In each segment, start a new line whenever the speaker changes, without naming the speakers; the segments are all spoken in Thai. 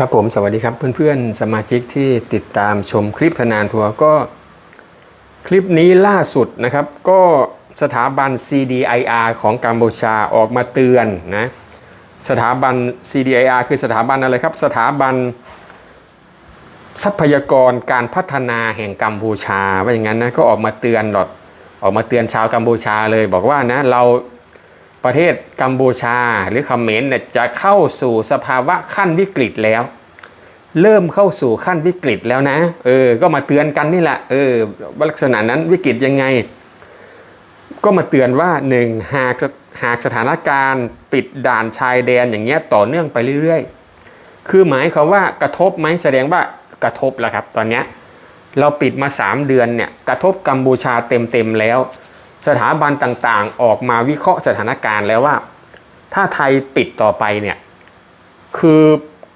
ครับผมสวัสดีครับเพื่อนๆ สมาชิกที่ติดตามชมคลิปธนานทัวร์ก็คลิปนี้ล่าสุดนะครับ ก็สถาบัน CDIR ของกัมพูชาออกมาเตือนนะสถาบัน CDIR คือสถาบันอะไรครับ สถาบันทรัพยากรการพัฒนาแห่งกัมพูชาว่าอย่างนั้นนะก็ออกมาเตือนหลอดออกมาเตือนชาวกัมพูชาเลย บอกว่านะเรา ประเทศกัมพูชาหรือเขมรเนี่ยจะเข้าสู่สภาวะขั้นวิกฤตแล้ว เริ่มเข้าสู่ขั้นวิกฤตแล้วนะ เออ ก็มาเตือนกันนี่แหละเออว่าลักษณะนั้นวิกฤตยังไง ก็มาเตือนว่าหนึ่งหากหากสถานการณ์ปิดด่านชายแดนอย่างเงี้ยต่อเนื่องไปเรื่อยๆ คือหมายความว่ากระทบไหมแสดงว่ากระทบแล้วครับ ตอนเนี้ยเราปิดมา 3 เดือนเนี่ยกระทบกัมพูชาเต็มๆแล้ว สถาบันต่างๆ ออกมาวิเคราะห์สถานการณ์แล้วว่า ถ้าไทยปิดต่อไปเนี่ยคือ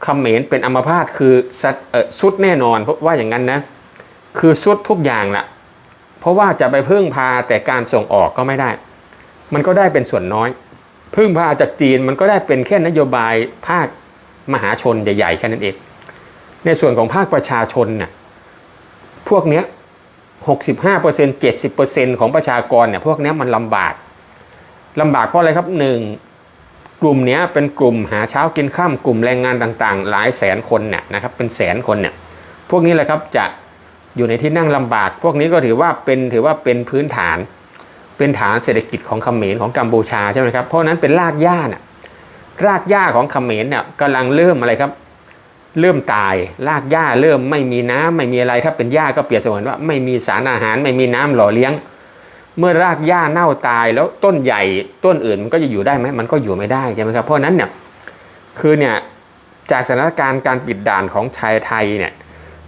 เขมรเป็นอัมพาตคือสุดแน่นอนเพราะว่าอย่างนั้นนะคือสุดทุกอย่างแหละเพราะว่าจะไปพึ่งพาแต่การส่งออกก็ไม่ได้ มันก็ได้เป็นส่วนน้อย พึ่งพาจากจีนมันก็ได้เป็นแค่นโยบายภาคมหาชนใหญ่ๆแค่นั้นเองในส่วนของภาคประชาชนน่ะพวกเนี้ย 65% 70%ของประชากรเนี่ยพวกนี้มันลำบากลำบากเพราะอะไรครับหนึ่งกลุ่มนี้เป็นกลุ่มหาเช้ากินข้ามกลุ่มแรงงานต่างๆ หลายแสนคนเนี่ยนะครับเป็นแสนคนเนี่ยพวกนี้แหละครับจะอยู่ในที่นั่งลำบาก พวกนี้ก็ถือว่าเป็นถือว่าเป็นพื้นฐาน เป็นฐานเศรษฐกิจของเขมรของกัมพูชาใช่ไหมครับเพราะฉะนั้นเป็นรากหญ้าน่ะรากหญ้าของเขมรเนี่ยกำลังเริ่มอะไรครับ เริ่มตายรากหญ้าเริ่มไม่มีน้ำไม่มีอะไรถ้าเป็นหญ้าก็เปรียบเสมือนว่าไม่มีสารอาหารไม่มีน้ำหล่อเลี้ยง เมื่อรากหญ้าเน่าตายแล้วต้นใหญ่ต้นอื่นมันก็จะอยู่ได้ไหมมันก็อยู่ไม่ได้ใช่ไหมครับเพราะนั้นเนี่ยคือเนี่ยจากสถานการณ์การปิดด่านของชายไทยเนี่ย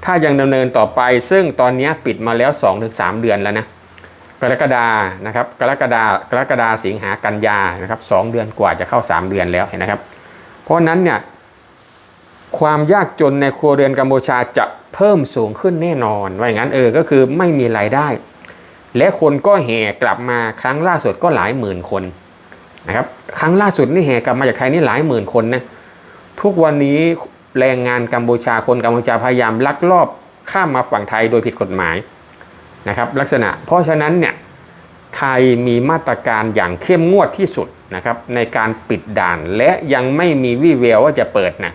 ถ้ายังดำเนินต่อไป ซึ่งตอนนี้ปิดมาแล้ว 2-3 เดือนแล้วนะกรกฎานะครับกรกฎากรกฎาสิงหากันยานะครับสองเดือนกว่าจะเข้า 3 เดือนแล้วเห็นนะครับ เพราะนั้นเนี่ย ความยากจนในครัวเรือนกัมพูชาจะเพิ่มสูงขึ้นแน่นอน ว่าอย่างนั้นเออ ก็คือไม่มีรายได้ และคนก็แห่กลับมาครั้งล่าสุดก็หลายหมื่นคนนะครับ ครั้งล่าสุดนี่แห่กลับมาจากไทยนี่หลายหมื่นคนนะ ทุกวันนี้แรงงานกัมพูชาคนกัมพูชาพยายามลักลอบข้ามมาฝั่งไทยโดยผิดกฎหมายนะครับ ลักษณะ เพราะฉะนั้นเนี่ยไทยมีมาตรการอย่างเข้มงวดที่สุดนะครับในการปิดด่านและยังไม่มีวี่แววว่าจะเปิดนะ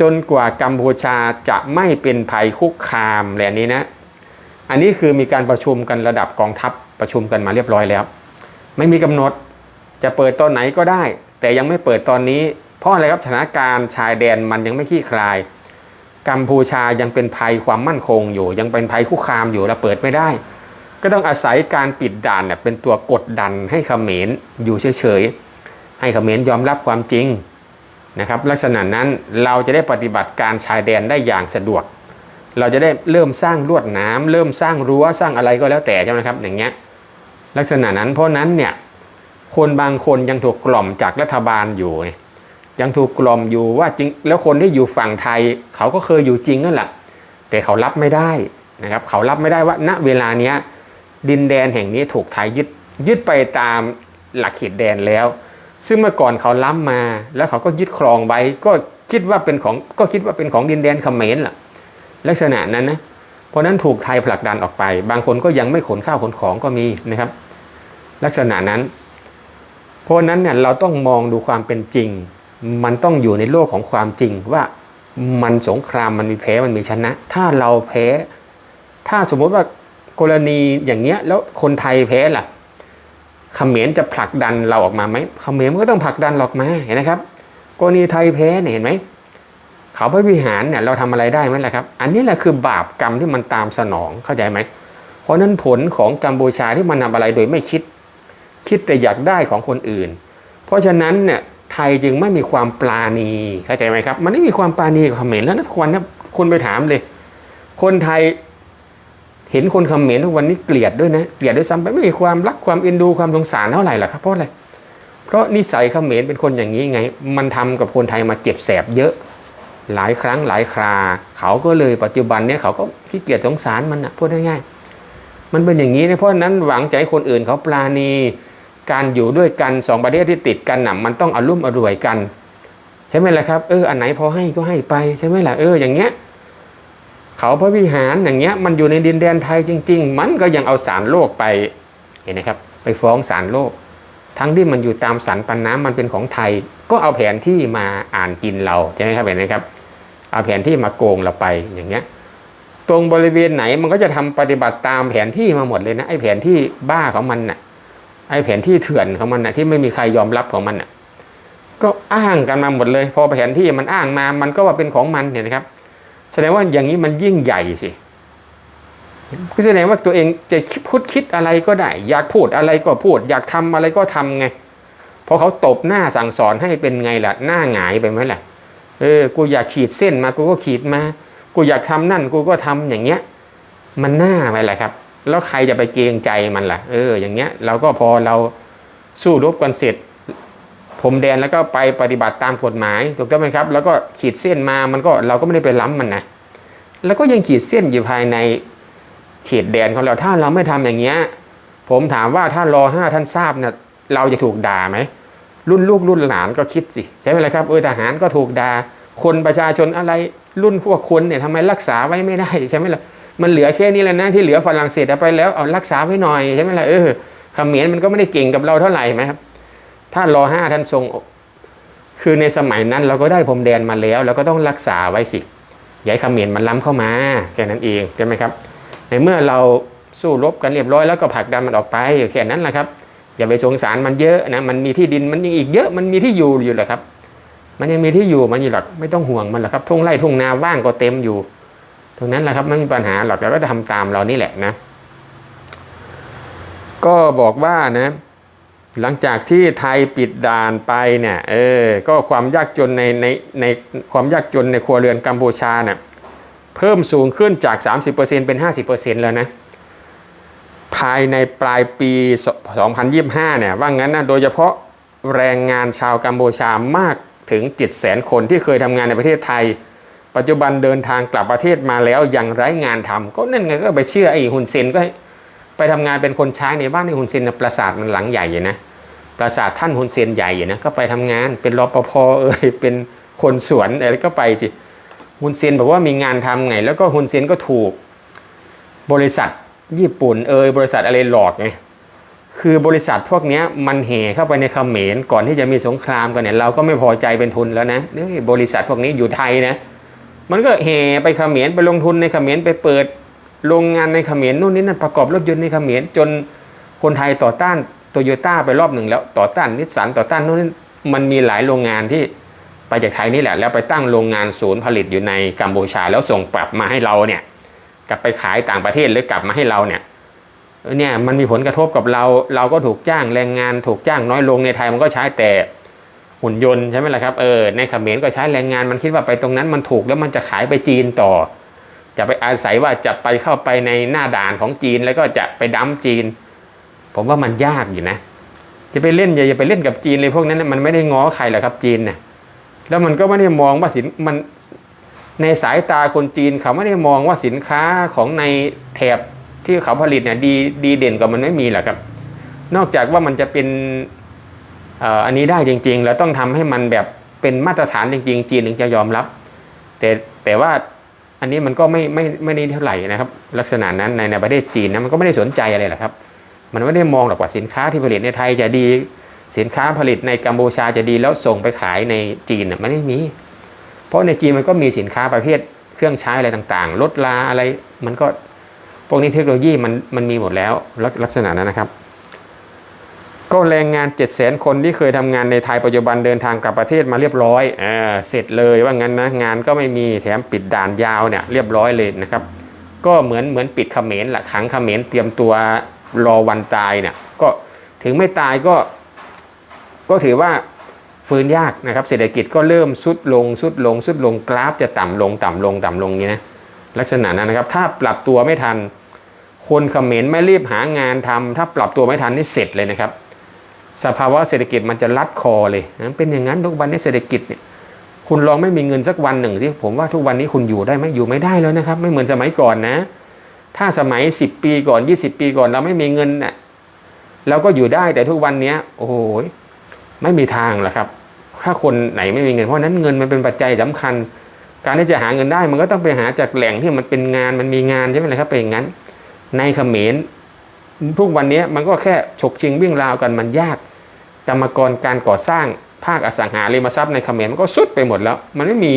จนกว่ากัมพูชาจะไม่เป็นภัยคุกคามแหล่นี้นะ อันนี้คือมีการประชุมกันระดับกองทัพประชุมกันมาเรียบร้อยแล้ว ไม่มีกำหนดจะเปิดตอนไหนก็ได้ แต่ยังไม่เปิดตอนนี้ เพราะอะไรครับสถานการณ์ชายแดนมันยังไม่คลี่คลาย กัมพูชายังเป็นภัยความมั่นคงอยู่ ยังเป็นภัยคุกคามอยู่แล้วเปิดไม่ได้ ก็ต้องอาศัยการปิดด่านเนี่ยเป็นตัวกดดันให้เขมรอยู่เฉยๆให้เขมรยอมรับความจริง นะครับลักษณะนั้นเราจะได้ปฏิบัติการชายแดนได้อย่างสะดวก เราจะได้เริ่มสร้างลวดน้ำเริ่มสร้างรั้วสร้างอะไรก็แล้วแต่ใช่ไหมครับอย่างเงี้ยลักษณะนั้นเพราะนั้นเนี่ยคนบางคนยังถูกกล่อมจากรัฐบาลอยู่ ยังถูกกล่อมอยู่ว่าจริงแล้วคนที่อยู่ฝั่งไทย เขาก็เคยอยู่จริงนั่นแหละแต่เขารับไม่ได้นะครับเขารับไม่ได้ว่าณเวลาเนี้ยดินแดนแห่งนี้ถูกไทยยึดยึดไปตามหลักเขตแดนแล้ว ซึ่งเมื่อก่อนเขาล้ำมา แล้วเขาก็ยึดครองไว้ ก็คิดว่าเป็นของก็คิดว่าเป็นของดินแดนเขมรล่ะ ลักษณะนั้นนะเพราะนั้นถูกไทยผลักดันออกไป บางคนก็ยังไม่ขนข้าวขนของก็มีนะครับ ลักษณะนั้น เพราะนั้นเนี่ยเราต้องมองดูความเป็นจริง มันต้องอยู่ในโลกของความจริงว่ามันสงครามมันมีแพ้มันมีชนะ ถ้าเราแพ้ ถ้าสมมติว่ากรณีอย่างเงี้ยแล้วคนไทยแพ้ล่ะ เขมรจะผลักดันเราออกมาไหมเขมรมันก็ต้องผลักดันเรออกมาเห็นนะครับกรณีไทยแพ้เนี่ยเห็นไหมเขาพระวิหารเนี่ยเราทำอะไรได้ไหมล่ะครับ อันนี้แหละคือบาปกรรมที่มันตามสนองเข้าใจไหม เพราะนั้นผลของกัมพูชาที่มันทำอะไรโดยไม่คิด คิดแต่อยากได้ของคนอื่น เพราะฉะนั้นเนี่ยไทยจึงไม่มีความปราณีเข้าใจไหมครับ มันไม่มีความปราณีกับเขมรแล้วนะทุกวันนี้คนไปถามเลย คนไทย เห็นคนเขมรทุกวันนี้เกลียดด้วยนะเกลียดด้วยซ้ำไปไม่มีความรักความเอ็นดูความสงสารเท่าไหร่ล่ะครับเพราะอะไรเพราะนิสัยเขมรเป็นคนอย่างนี้ไง มันทำกับคนไทยมาเจ็บแสบเยอะ หลายครั้งหลายครา เขาก็เลยปัจจุบันเนี่ยเขาก็ขี้เกียจสงสารมันนะพูดง่ายๆมันเป็นอย่างนี้นะเพราะนั้นหวังใจคนอื่นเขาปราณี การอยู่ด้วยกันสองประเทศที่ติดกันน่ะมันต้องอารมุ่มอร่วยกัน ใช่ไหมล่ะครับเอออันไหนพอให้ก็ให้ไปใช่ไหมล่ะเอออย่างเงี้ย เขาพระวิหารอย่างเงี้ยมันอยู่ในดินแดนไทยจริง ๆ มันก็ยังเอาสารโลกไปเห็นไหมครับ ไปฟ้องสารโลก ทั้งที่มันอยู่ตามสันปันน้ำมันเป็นของไทย ก็เอาแผนที่มาอ่านกินเราใช่ไหมครับเห็นไหมครับ เอาแผนที่มาโกงเราไปอย่างเงี้ยตรงบริเวณไหนมันก็จะทำปฏิบัติตามแผนที่มาหมดเลยนะไอ้แผนที่บ้าของมันน่ะไอ้แผนที่เถื่อนของมันน่ะที่ไม่มีใครยอมรับของมันน่ะก็อ้างกันมาหมดเลย พอแผนที่มันอ้างมามันก็ว่าเป็นของมันเห็นไหมครับ แสดงว่าอย่างนี้มันยิ่งใหญ่สิก็แสดงว่าตัวเองจะพูดคิดอะไรก็ได้ อยากพูดอะไรก็พูด อยากทำอะไรก็ทำไงพอเขาตบหน้าสั่งสอนให้เป็นไงล่ะ หน้าหงายไปไหมล่ะเออกูอยากขีดเส้นมากูก็ขีดมา กูอยากทำนั่นกูก็ทำอย่างเงี้ย มันหน้าไปแหละครับ แล้วใครจะไปเกรงใจมันล่ะ เออ อย่างเงี้ยเราก็พอเราสู้รบกันเสร็จ ผมแดนแล้วก็ไปปฏิบัติตามกฎหมายถูกต้องไหมครับ แล้วก็ขีดเส้นมามันก็เราก็ไม่ได้ไปล้ำมันนะแล้วก็ยังขีดเส้นอยู่ภายในเขตแดนของเราถ้าเราไม่ทำอย่างเงี้ยผมถามว่าถ้ารอห้าท่านทราบเนี่ยเราจะถูกด่าไหมรุ่นลูกรุ่นหลานก็คิดสิใช่ไหมล่ะครับเออทหารก็ถูกด่าคนประชาชนอะไรรุ่นพวกคนเนี่ยทำไมรักษาไว้ไม่ได้ใช่ไหมล่ะมันเหลือแค่นี้แหละนะที่เหลือฝรั่งเศสเอาไปแล้วเอารักษาไว้หน่อยใช่ไหมล่ะเออเขมรมันก็ไม่ได้เก่งกับเราเท่าไหร่ไหมครับ ถ้ารอห้าท่านทรงคือในสมัยนั้นเราก็ได้พรมแดนมาแล้ว เราก็ต้องรักษาไว้สิอย่าให้เขมรมันล้ำเข้ามาแค่นั้นเองใช่ไหมครับ ในเมื่อเราสู้รบกันเรียบร้อยแล้วก็ผลักดันมันออกไปแค่นั้นแหละครับ อย่าไปสงสารมันเยอะนะมันมีที่ดินมันยังอีกเยอะมันมีที่อยู่อยู่แหละครับ มันยังมีที่อยู่มันอยู่หรอกไม่ต้องห่วงมันหรอกครับทุ่งไร่ทุ่งนาว่างก็เต็มอยู่ ตรงนั้นแหละครับไม่มีปัญหาหรอกเราก็จะทำตามเรานี่แหละนะ ก็บอกว่านะ หลังจากที่ไทยปิดด่านไปเนี่ยเออก็ความยากจนในในในความยากจนในครัวเรือนกัมพูชาเนี่ยเพิ่มสูงขึ้นจาก 30%เป็น 50%แล้วนะภายในปลายปี 2025 เนี่ยว่างั้นนะโดยเฉพาะแรงงานชาวกัมพูชามากถึง 700,000 คนที่เคยทำงานในประเทศไทย ปัจจุบันเดินทางกลับประเทศมาแล้วยังไร้งานทำก็นั่นไงก็ไปเชื่อไอ้ฮุนเซนก็ให้ ไปทำงานเป็นคนใช้ในบ้านในฮุนเซนนะปราสาทมันหลังใหญ่อยู่นะปราสาทท่านฮุนเซนใหญ่อยู่นะก็ไปทำงานเป็นรปภเอ่ยเป็นคนสวนอะไรก็ไปสิฮุนเซนบอกว่ามีงานทำไง แล้วก็ฮุนเซนก็ถูก บริษัทญี่ปุ่นเอยบริษัทอะไรหลอกไงคือบริษัทพวกนี้มันเหเข้าไปในเขมรก่อนที่จะมีสงครามกันเนี่ยเราก็ไม่พอใจเป็นทุนแล้วนะนี่บริษัทพวกนี้อยู่ไทยนะมันก็เหไปเขมรไปลงทุนในเขมรไปเปิด โรงงานในเขมรนู่นนี่นั่นประกอบรถยนต์ในเขมรจนคนไทยต่อต้านโตโยต้าไปรอบหนึ่งแล้วต่อต้านนิสสันต่อต้านนู่นนี่มันมีหลายโรงงานที่ไปจากไทยนี่แหละ แล้วไปตั้งโรงงานศูนย์ผลิตอยู่ในกัมพูชา แล้วส่งกลับมาให้เราเนี่ยกลับไปขายต่างประเทศหรือกลับมาให้เราเนี่ยเนี่ยมันมีผลกระทบกับเราเราก็ถูกจ้างแรงงานถูกจ้างน้อยลงในไทยมันก็ใช้แต่หุ่นยนต์ใช่ไหมล่ะครับเออในเขมรก็ใช้แรงงานมันคิดว่าไปตรงนั้นมันถูกแล้วมันจะขายไปจีนต่อ จะไปอาศัยว่าจะไปเข้าไปในหน้าด่านของจีนแล้วก็จะไปดั้มจีน ผมว่ามันยากอยู่นะ จะไปเล่นอย่าไปเล่นกับจีนเลยพวกนั้นนะมันไม่ได้ง้อใครหรอกครับจีนเนี่ยแล้วมันก็ไม่ได้มองว่าสินมันในสายตาคนจีนเขาไม่ได้มองว่าสินค้าของในแถบที่เขาผลิตเนี่ยดีดีเด่นกว่ามันไม่มีหรอกครับ นอกจากว่ามันจะเป็นอันนี้ได้จริง ๆ แล้วต้องทำให้มันแบบเป็นมาตรฐานจริง ๆ จีนถึงจะยอมรับ แต่แต่ว่า อันนี้มันก็ไม่ไม่ไม่ได้เท่าไหร่นะครับ ลักษณะนั้นในในประเทศจีนนะมันก็ไม่ได้สนใจอะไรหรอกครับ มันไม่ได้มองหรอกว่าสินค้าที่ผลิตในไทยจะดี สินค้าผลิตในกัมพูชาจะดีแล้วส่งไปขายในจีนน่ะมันไม่มี เพราะในจีนมันก็มีสินค้าประเภทเครื่องใช้อะไรต่างๆรถลาอะไรมันก็พวกนี้เทคโนโลยีมันมันมีหมดแล้วลักษณะนั้นนะครับ ก็แรงงาน7 0 0 0 0คนที่เคยทำงานในไทยปัจจุบันเดินทางกลับประเทศมาเรียบร้อยเอเสร็จเลยว่างั้นนะงานก็ไม่มีแถมปิดด่านยาวเนี่ยเรียบร้อยเลยนะครับ ก็เหมือนเหมือนปิดเขมรแหละขังเขมรเตรียมตัวรอวันตายเนี่ยก็ถึงไม่ตายก็ ก็ถือว่าฟื้นยากนะครับเศรษฐกิจก็เริ่มสุดลงสุดลงสุดลงกราฟจะต่ำลงต่ำลงต่ำลงอย่างนี้นะลักษณะนั้นนะครับ ถ้าปรับตัวไม่ทัน คนเขมรไม่รีบหางานทำถ้าปรับตัวไม่ทันนี่เสร็จเลยนะครับ สภาวะเศรษฐกิจมันจะรัดคอเลยนะเป็นอย่างนั้นทุกวันนี้เศรษฐกิจเนี่ยคุณลองไม่มีเงินสักวันหนึ่งสิผมว่าทุกวันนี้คุณอยู่ได้ไหมอยู่ไม่ได้แล้วนะครับ ไม่เหมือนสมัยก่อนนะ ถ้าสมัย 10 ปีก่อน 20 ปีก่อนเราไม่มีเงินน่ะเราก็อยู่ได้แต่ทุกวันนี้โอ้โหไม่มีทางหรอกครับ ถ้าคนไหนไม่มีเงินเพราะนั้นเงินมันเป็นปัจจัยสำคัญ การที่จะหาเงินได้มันก็ต้องไปหาจากแหล่งที่มันเป็นงานมันมีงานใช่ไหมล่ะครับเป็นอย่างนั้น ในเขมร ทุกวันนี้มันก็แค่ฉกชิงวิ่งราวกันมันยาก กรรมกรการก่อสร้างภาคอสังหาริมทรัพย์ในเขมรมันก็สุดไปหมดแล้ว มันไม่มี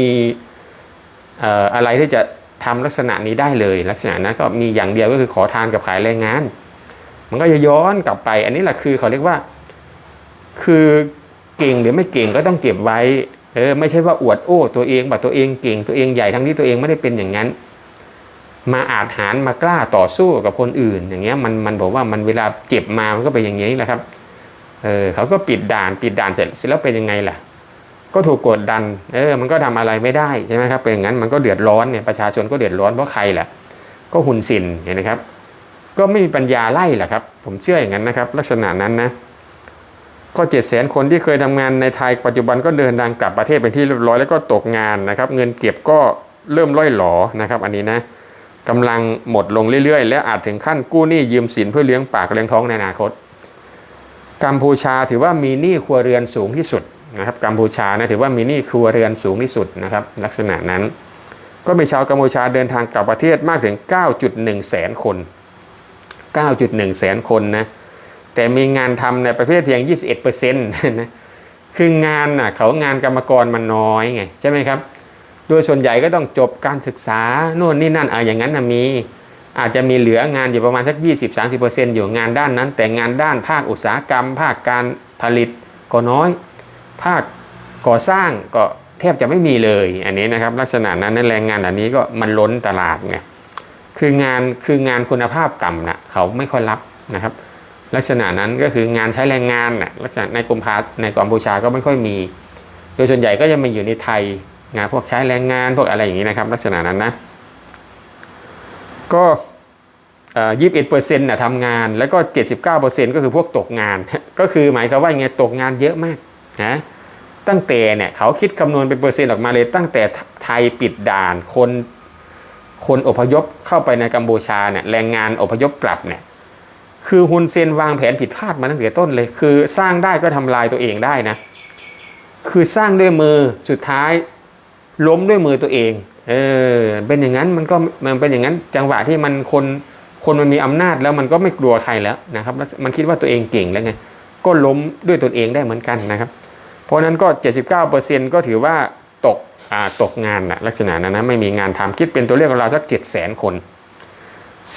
อะไรที่จะทำลักษณะนี้ได้เลย ลักษณะนั้นก็มีอย่างเดียวก็คือขอทานกับขายแรงงาน มันก็จะย้อนกลับไป อันนี้แหละคือเขาเรียกว่า คือเก่งหรือไม่เก่งก็ต้องเก็บไว้เออไม่ใช่ว่าอวดโอ้ตัวเองแบบตัวเองเก่งตัวเองใหญ่ทั้งที่ตัวเองไม่ได้เป็นอย่างนั้น มาอาจหารมากล้าต่อสู้กับคนอื่น อย่างเงี้ยมันมันบอกว่ามันเวลาเจ็บมามันก็เป็นอย่างนี้แหละครับเออเขาก็ปิดด่านปิดด่านเสร็จเสร็จแล้วเป็นยังไงล่ะ ก็ถูกกดดันเออมันก็ทำอะไรไม่ได้ใช่ไหมครับเป็นอย่างนั้นมันก็เดือดร้อนเนี่ยประชาชนก็เดือดร้อนเพราะใครแหละก็หุนสินเห็นไหมครับ ก็ไม่มีปัญญาไล่แหละครับ ผมเชื่ออย่างนั้นนะครับ ลักษณะนั้นนะก็เจ็ดแสนคนที่เคยทำงานในไทยปัจจุบันก็เดินทางกลับประเทศเป็นที่เรียบร้อยแล้วก็ตกงานนะครับ เงินเก็บก็เริ่มล่อยหลอนะครับ อันนี้นะ กำลังหมดลงเรื่อยๆ และอาจถึงขั้นกู้หนี้ยืมสินเพื่อเลี้ยงปากเลี้ยงท้องในอนาคต กัมพูชาถือว่ามีหนี้ครัวเรือนสูงที่สุดนะครับกัมพูชานะถือว่ามีหนี้ครัวเรือนสูงที่สุดนะครับลักษณะนั้น ก็มีชาวกัมพูชาเดินทางกลับประเทศมากถึง 9.1 แสนคน 9.1 แสนคนนะแต่มีงานทำในประเภทเพียง 21%เนะคืองานน่ะเขางานกรรมกรมันน้อยไงใช่ไหมครับ โดยส่วนใหญ่ก็ต้องจบการศึกษาโน่นนี่นั่นอะอย่างนั้นนะมี อาจจะมีเหลืองานอยู่ประมาณสัก 20-30%อยู่งานด้านนั้น แต่งานด้านภาคอุตสาหกรรม ภาคการผลิตก็น้อย ภาคก่อสร้างก็แทบจะไม่มีเลย อันนี้นะครับลักษณะนั้นนั่นแรงงานอันนี้ก็มันล้นตลาดไงคืองานคืองานคุณภาพต่ำนะเขาไม่ค่อยรับนะครับ ลักษณะนั้นก็คืองานใช้แรงงานน่ะลักษณะในกรมพาในกัมพูชาก็ไม่ค่อยมี โดยส่วนใหญ่ก็จะมาอยู่ในไทย งานพวกใช้แรงงานพวกอะไรอย่างนี้นะครับ ลักษณะนั้นนะก็ยี่สิบเอ็ดเปอร์เซ็นต์นะทำงานแล้วก็เจ็ดสิบเก้าเปอร์เซ็นต์ก็คือพวกตกงาน ก็คือหมายความว่าไงตกงานเยอะมากนะตั้งแต่เนี่ยเขาคิดคำนวณเป็นเปอร์เซ็นต์ออกมาเลย ตั้งแต่ไทยปิดด่านคนคนอพยพเข้าไปในกัมพูชาเนี่ยแรงงานอพยพกลับเนี่ยคือฮุนเซนวางแผนผิดพลาดมาตั้งแต่ต้นเลย คือสร้างได้ก็ทำลายตัวเองได้นะ คือสร้างด้วยมือสุดท้าย ล้มด้วยมือตัวเองเออเป็นอย่างนั้นมันก็มันเป็นอย่างนั้นจังหวะที่มันคนคนมันมีอำนาจแล้วมันก็ไม่กลัวใครแล้วนะครับมันคิดว่าตัวเองเก่งแล้วไงก็ล้มด้วยตนเองได้เหมือนกันนะครับ เพราะนั้นก็ 79%ก็ถือว่าตกอ่าตกงานนะลักษณะนั้นนะไม่มีงานทำคิดเป็นตัวเลขของเราสัก 7 0 0 0 0 0 คน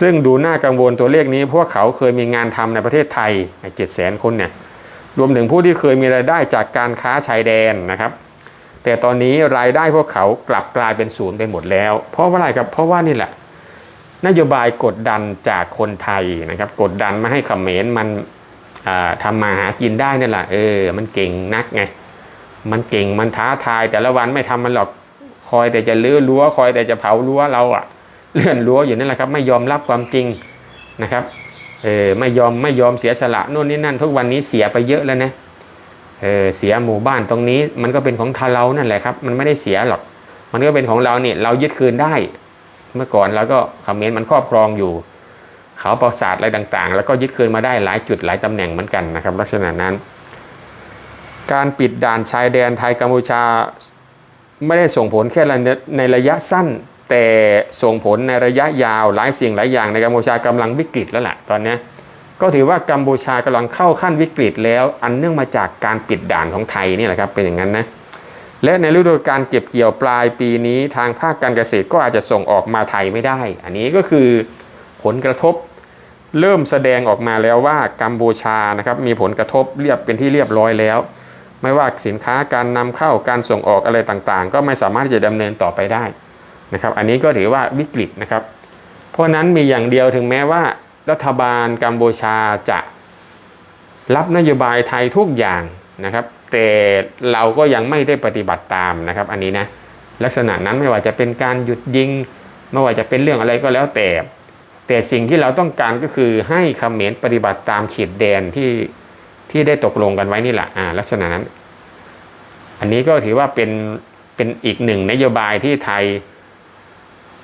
ซึ่งดูน่ากังวลตัวเลขนี้ พว่าเขาเคยมีงานทำในประเทศไทยเจ็ดแสนคนเนี่ยรวมถึงผู้ที่เคยมีรายได้จากการค้าชายแดนนะครับ แต่ตอนนี้รายได้พวกเขากลับกลายเป็นศูนย์ไปหมดแล้ว เพราะว่าอะไรครับเพราะว่านี่แหละ นโยบายกดดันจากคนไทยนะครับ กดดันไม่ให้เขมรมันอ่าทำมาหากินได้นั่นแหละเออมันเก่งนักไงมันเก่งมันท้าทาย แต่ละวันไม่ทำมันหรอกคอยแต่จะลื้อรั้วคอยแต่จะเผารั้วเราอะเลื่อนรั้วอยู่นั่นแหละครับ ไม่ยอมรับความจริงนะครับเออไม่ยอมไม่ยอมเสียสละโน่นนี่นั่น ทุกวันนี้เสียไปเยอะแล้วนะ เออเสียหมู่บ้านตรงนี้ มันก็เป็นของทาเรานั่นแหละครับ มันไม่ได้เสียหรอก มันก็เป็นของเราเนี่ยเรายึดคืนได้ เมื่อก่อนเราก็เขมรมันครอบครองอยู่ เขาประสาทอะไรต่างๆ แล้วก็ยึดคืนมาได้หลายจุดหลายตำแหน่งเหมือนกันนะครับ ลักษณะนั้น การปิดด่านชายแดนไทยกัมพูชาไม่ได้ส่งผลแค่ในระยะสั้น แต่ส่งผลในระยะยาวหลายสิ่งหลายอย่างในกัมพูชากำลังวิกฤตแล้วแหละตอนนี้ ก็ถือว่ากัมพูชากำลังเข้าขั้นวิกฤตแล้ว อันเนื่องมาจากการปิดด่านของไทยนี่แหละครับเป็นอย่างนั้นนะและในฤดูการเก็บเกี่ยวปลายปีนี้ทางภาคการเกษตรก็อาจจะส่งออกมาไทยไม่ได้ อันนี้ก็คือผลกระทบเริ่มแสดงออกมาแล้วว่ากัมพูชานะครับมีผลกระทบเรียบเป็นที่เรียบร้อยแล้ว ไม่ว่าสินค้าการนำเข้าการส่งออกอะไรต่างๆ ก็ไม่สามารถที่จะดำเนินต่อไปได้นะครับ อันนี้ก็ถือว่าวิกฤตนะครับ เพราะนั้นมีอย่างเดียวถึงแม้ว่า รัฐบาลกัมพูชาจะรับนโยบายไทยทุกอย่างนะครับ แต่เราก็ยังไม่ได้ปฏิบัติตามนะครับ อันนี้นะลักษณะนั้นไม่ว่าจะเป็นการหยุดยิง ไม่ว่าจะเป็นเรื่องอะไรก็แล้วแต่ แต่สิ่งที่เราต้องการก็คือให้เขมรปฏิบัติตามขีดแดนที่ที่ได้ตกลงกันไว้นี่แหละอ่าลักษณะนั้น อันนี้ก็ถือว่าเป็นเป็นอีกหนึ่งนโยบายที่ไทย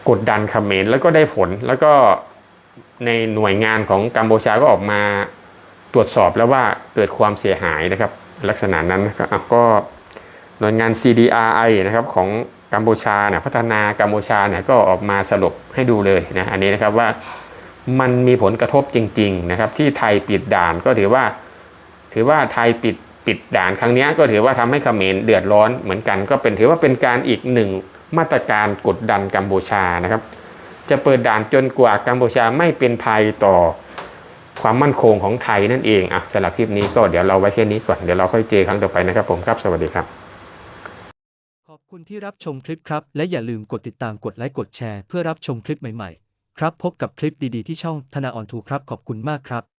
กดดันเขมรแล้วก็ได้ผลแล้วก็ ในหน่วยงานของกัมพูชาก็ออกมาตรวจสอบแล้วว่าเกิดความเสียหายนะครับ ลักษณะนั้นนะครับก็หน่วยงาน CDRI นะครับของกัมพูชาเนี่ยพัฒนากัมพูชาเนี่ยก็ออกมาสรุปให้ดูเลยนะอันนี้นะครับว่ามันมีผลกระทบจริงๆนะครับที่ไทยปิดด่านก็ถือว่า ถือว่าไทยปิดปิดด่านครั้งนี้ก็ถือว่าทำให้เขมรเดือดร้อนเหมือนกัน ก็เป็นถือว่าเป็นการอีกหนึ่งมาตรการกดดันกัมพูชานะครับ จะเปิดด่านจนกว่ากัมพูชาไม่เป็นภัยต่อความมั่นคงของไทยนั่นเองอะสำหรับคลิปนี้ก็เดี๋ยวเราไว้แค่นี้ก่อนเดี๋ยวเราค่อยเจอครั้งต่อไปนะครับผมครับสวัสดีครับ
ขอบคุณที่รับชมคลิปครับ และอย่าลืมกดติดตามกดไลค์กดแชร์เพื่อรับชมคลิปใหม่ๆ ครับพบกับคลิปดีๆที่ช่องธนาออนทูครับขอบคุณมากครับ